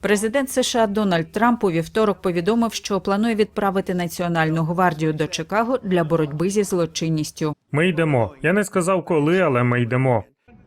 Президент США Дональд Трамп у вівторок повідомив, що планує відправити Національну гвардію до Чикаго для боротьби зі злочинністю. Ми йдемо. Я не сказав коли, але ми йдемо.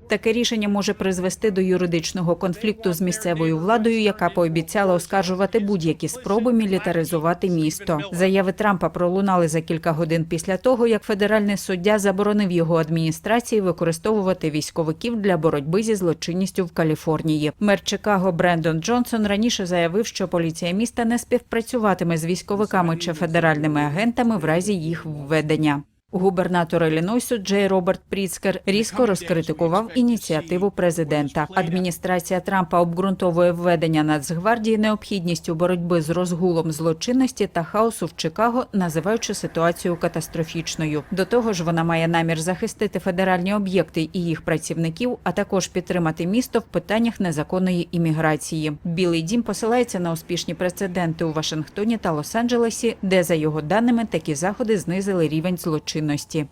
Таке рішення може призвести до юридичного конфлікту з місцевою владою, яка пообіцяла оскаржувати будь-які спроби мілітаризувати місто. Заяви Трампа пролунали за кілька годин після того, як федеральний суддя заборонив його адміністрації використовувати військовиків для боротьби зі злочинністю в Каліфорнії. Мер Чикаго Брендон Джонсон раніше заявив, що поліція міста не співпрацюватиме з військовиками чи федеральними агентами в разі їх введення. Губернатор Іллінойсу Джей Роберт Пріцкер різко розкритикував ініціативу президента. Адміністрація Трампа обґрунтовує введення Нацгвардії необхідністю боротьби з розгулом злочинності та хаосу в Чикаго, називаючи ситуацію катастрофічною. До того ж, вона має намір захистити федеральні об'єкти і їх працівників, а також підтримати місто в питаннях незаконної імміграції. Білий дім посилається на успішні прецеденти у Вашингтоні та Лос-Анджелесі, де за його даними такі заходи знизили рівень злочинності.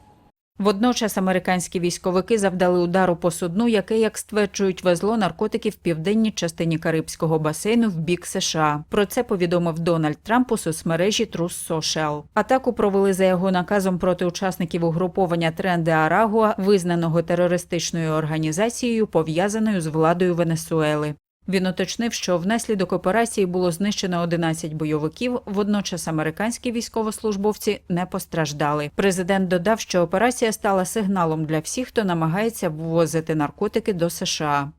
Водночас американські військовики завдали удару по судну, яке, як стверджують, везло наркотики в південній частині Карибського басейну в бік США. Про це повідомив Дональд Трамп у соцмережі Trust Social. Атаку провели за його наказом проти учасників угруповання Тренде Арагуа, визнаного терористичною організацією, пов'язаною з владою Венесуели. Він уточнив, що внаслідок операції було знищено 11 бойовиків. Водночас американські військовослужбовці не постраждали. Президент додав, що операція стала сигналом для всіх, хто намагається ввозити наркотики до США.